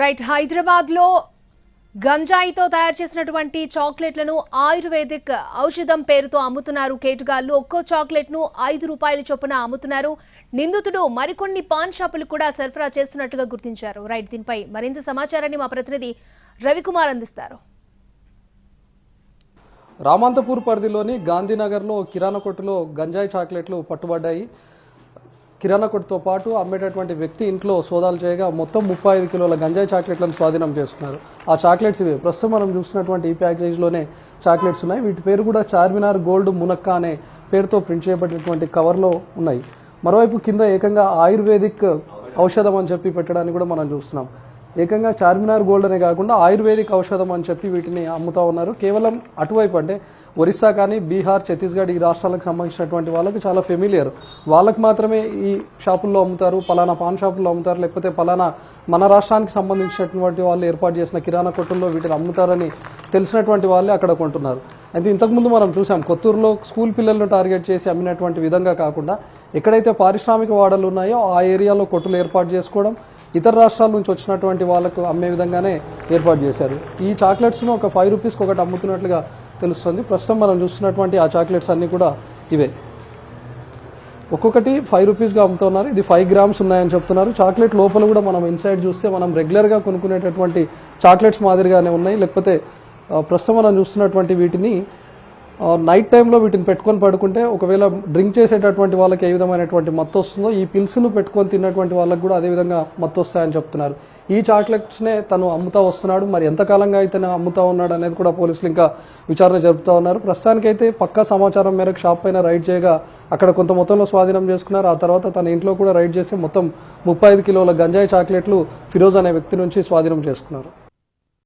Right హైదరాబాద్లో గంజాయితో తయారు చేసినటువంటి చాక్లెట్లను ఆయుర్వేదిక్ ఔషధం పేరుతో అమ్ముతున్నారు. కేటుగాళ్ళు ఒక్కో చాక్లెట్ను ఐదు రూపాయల చొప్పున అమ్ముతున్నారు. నిందితుడు మరికొన్ని పాన్ షాపులు కూడా సరఫరా చేస్తున్నట్టుగా గుర్తించారు. రైట్ దీనిపై మరింత సమాచారాన్ని మా ప్రతినిధి రవికుమార్ అందిస్తారు. రామంతపూర్ పరిధిలోని గాంధీనగర్లో కిరాణా కొట్టులో గంజాయి చాక్లెట్లు పట్టుబడ్డాయి. కిరాణా కొట్టుతో పాటు అమ్మేటటువంటి వ్యక్తి ఇంట్లో సోదాలు చేయగా మొత్తం ముప్పై ఐదు కిలోల గంజాయి చాక్లెట్లను స్వాధీనం చేసుకున్నారు. ఆ చాక్లెట్స్ ఇవి. ప్రస్తుతం మనం చూసినటువంటి ఈ ప్యాకేజ్లోనే చాక్లెట్స్ ఉన్నాయి. వీటి పేరు కూడా చార్మినార్ గోల్డ్ మునక్క అనే పేరుతో ప్రింట్ చేయబడినటువంటి కవర్లో ఉన్నాయి. మరోవైపు కింద ఏకంగా ఆయుర్వేదిక్ ఔషధం అని చెప్పి పెట్టడానికి కూడా మనం చూస్తున్నాం. ఏకంగా చార్మినార్ గోల్డ్ అనే కాకుండా ఆయుర్వేదిక్ ఔషధం అని చెప్పి వీటిని అమ్ముతా ఉన్నారు. కేవలం అటువైపు అంటే ఒరిస్సా కానీ బీహార్ ఛత్తీస్గఢ్ ఈ రాష్ట్రాలకు సంబంధించినటువంటి వాళ్ళకి చాలా ఫెమిలియర్ వాళ్ళకు మాత్రమే ఈ షాపుల్లో అమ్ముతారు పలానా పాన్ షాపుల్లో అమ్ముతారు లేకపోతే పలానా మన రాష్ట్రానికి సంబంధించినటువంటి వాళ్ళు ఏర్పాటు చేసిన కిరాణా కొట్టుల్లో వీటిని అమ్ముతారని తెలిసినటువంటి వాళ్ళే అక్కడ కొంటున్నారు. అయితే ఇంతకుముందు మనం చూసాం కొత్తూరులో స్కూల్ పిల్లలను టార్గెట్ చేసి అమ్మినటువంటి విధంగా కాకుండా ఎక్కడైతే పారిశ్రామిక వాడలు ఉన్నాయో ఆ ఏరియాలో కొట్టులు ఏర్పాటు చేసుకోవడం ఇతర రాష్ట్రాల నుంచి వచ్చినటువంటి వాళ్ళకు అమ్మే విధంగానే ఏర్పాటు చేశారు. ఈ చాక్లెట్స్ను ఒక ఫైవ్ రూపీస్కి ఒకటి అమ్ముతున్నట్లుగా తెలుస్తుంది. ప్రస్తుతం మనం చూస్తున్నటువంటి ఆ చాక్లెట్స్ అన్నీ కూడా ఇవే. ఒక్కొక్కటి ఫైవ్ రూపీస్గా అమ్ముతున్నారు. ఇది ఫైవ్ గ్రామ్స్ ఉన్నాయని చెప్తున్నారు. చాక్లెట్ లోపల కూడా మనం ఇన్సైడ్ చూస్తే మనం రెగ్యులర్గా కొనుక్కునేటటువంటి చాక్లెట్స్ మాదిరిగానే ఉన్నాయి. లేకపోతే ప్రస్తుతం మనం చూస్తున్నటువంటి వీటిని నైట్ టైంలో వీటిని పెట్టుకొని పడుకుంటే ఒకవేళ డ్రింక్ చేసేటటువంటి వాళ్ళకి ఏ విధమైనటువంటి మత్తు వస్తుందో ఈ పిల్స్ను పెట్టుకొని తిన్నటువంటి వాళ్ళకి కూడా అదే విధంగా మత్తు వస్తాయని చెప్తున్నారు. ఈ చాక్లెట్స్నే తను అమ్ముతా వస్తున్నాడు. మరి ఎంతకాలంగా అయితే అమ్ముతా ఉన్నాడు అనేది కూడా పోలీసులు ఇంకా విచారణ జరుపుతా ఉన్నారు. ప్రస్తుతానికైతే పక్కా సమాచారం మేరకు షాప్ పైన రైడ్ చేయగా అక్కడ కొంత మొత్తంలో స్వాధీనం చేసుకున్నారు. ఆ తర్వాత తన ఇంట్లో కూడా రైడ్ చేసి మొత్తం ముప్పై ఐదు కిలోల గంజాయి చాక్లెట్లు ఫిరోజ్ అనే వ్యక్తి నుంచి స్వాధీనం చేసుకున్నారు.